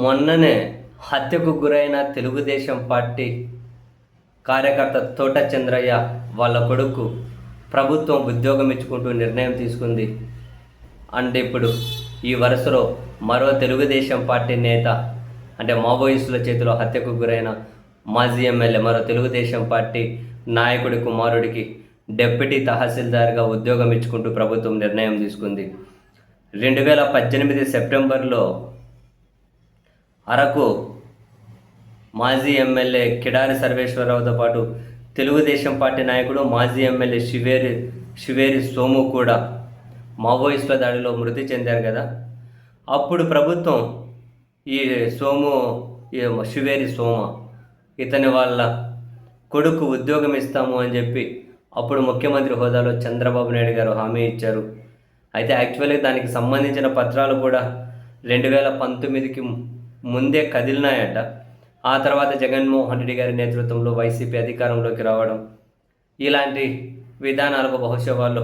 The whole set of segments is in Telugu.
మొన్ననే హత్యకు గురైన తెలుగుదేశం పార్టీ కార్యకర్త తోట చంద్రయ్య వాళ్ళ కొడుకు ప్రభుత్వం ఉద్యోగం ఇచ్చుకుంటూ నిర్ణయం తీసుకుంది. అంటే ఇప్పుడు ఈ వరుసలో మరో తెలుగుదేశం పార్టీ నేత అంటే మావోయిస్టుల చేతిలో హత్యకు గురైన మాజీ ఎమ్మెల్యే మరో తెలుగుదేశం పార్టీ నాయకుడి కుమారుడికి డెప్యూటీ తహసీల్దార్గా ఉద్యోగం ఇచ్చుకుంటూ ప్రభుత్వం నిర్ణయం తీసుకుంది. రెండు వేల పద్దెనిమిది సెప్టెంబర్లో అరకు మాజీ ఎమ్మెల్యే కిడారి సర్వేశ్వరరావుతో పాటు తెలుగుదేశం పార్టీ నాయకుడు మాజీ ఎమ్మెల్యే శివేరి శివేరి సోము కూడా మావోయిస్టుల దాడిలో మృతి చెందారు కదా. అప్పుడు ప్రభుత్వం ఈ సోము ఈ శివేరి సోమ ఇతని వాళ్ళ కొడుకు ఉద్యోగం ఇస్తాము అని చెప్పి అప్పుడు ముఖ్యమంత్రి హోదాలో చంద్రబాబు నాయుడు గారు హామీ ఇచ్చారు. అయితే యాక్చువల్లీ దానికి సంబంధించిన పత్రాలు కూడా రెండు వేల పంతొమ్మిదికి ముందే కదిలినాయట. ఆ తర్వాత జగన్మోహన్ రెడ్డి గారి నేతృత్వంలో వైసీపీ అధికారంలోకి రావడం ఇలాంటి విధానాలకు బహుశా వాళ్ళు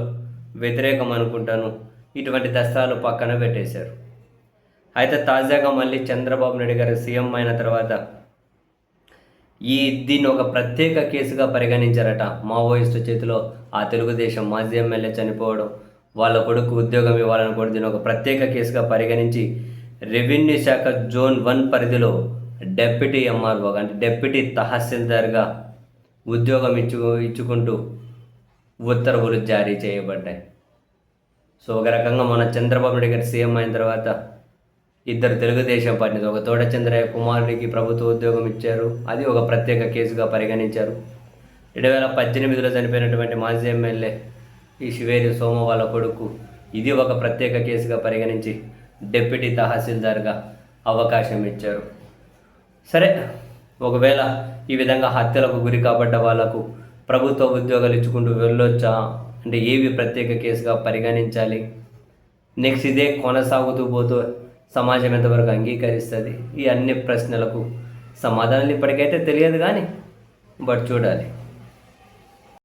వ్యతిరేకం అనుకుంటాను. ఇటువంటి దస్తాలు పక్కన పెట్టేశారు. అయితే తాజాగా మళ్ళీ చంద్రబాబు నాయుడు గారు సీఎం అయిన తర్వాత ఈ దీన్ని ఒక ప్రత్యేక కేసుగా పరిగణించారట. మావోయిస్టు చేతిలో ఆ తెలుగుదేశం మాజీ ఎమ్మెల్యే చనిపోవడం వాళ్ళ కొడుకు ఉద్యోగం ఇవ్వాలని కూడా దీన్ని ఒక ప్రత్యేక కేసుగా పరిగణించి రెవెన్యూ శాఖ జోన్ వన్ పరిధిలో డెప్యూటీ ఎంఆర్ఓ అంటే డెప్యూటీ తహసీల్దార్గా ఉద్యోగం ఇచ్చు ఇచ్చుకుంటూ ఉత్తర్వులు జారీ చేయబడ్డాయి. సో ఒక రకంగా మన చంద్రబాబు నాయుడు గారు సీఎం అయిన తర్వాత ఇద్దరు తెలుగుదేశం పార్టీ ఒక తోట చంద్రయ్య కుమారుడికి ప్రభుత్వ ఉద్యోగం ఇచ్చారు. అది ఒక ప్రత్యేక కేసుగా పరిగణించారు. రెండు వేల పద్దెనిమిదిలో చనిపోయినటువంటి మాజీ ఎమ్మెల్యే ఈ శివేరి సోమ వాళ్ళ కొడుకు ఇది ఒక ప్రత్యేక కేసుగా పరిగణించి డిప్యూటీ తహసీల్దార్గా అవకాశం ఇచ్చారు. సరే ఒకవేళ ఈ విధంగా హత్యలకు గురి కాబడ్డ వాళ్ళకు ప్రభుత్వ ఉద్యోగాలు ఇచ్చుకుంటూ వెళ్ళొచ్చా? అంటే ఏవి ప్రత్యేక కేసుగా పరిగణించాలి? నెక్స్ట్ ఇదే కొనసాగుతూ పోతూ సమాజం ఎంతవరకు అంగీకరిస్తుంది? ఈ అన్ని ప్రశ్నలకు సమాధానాలు ఇప్పటికైతే తెలియదు కానీ బట్ చూడాలి.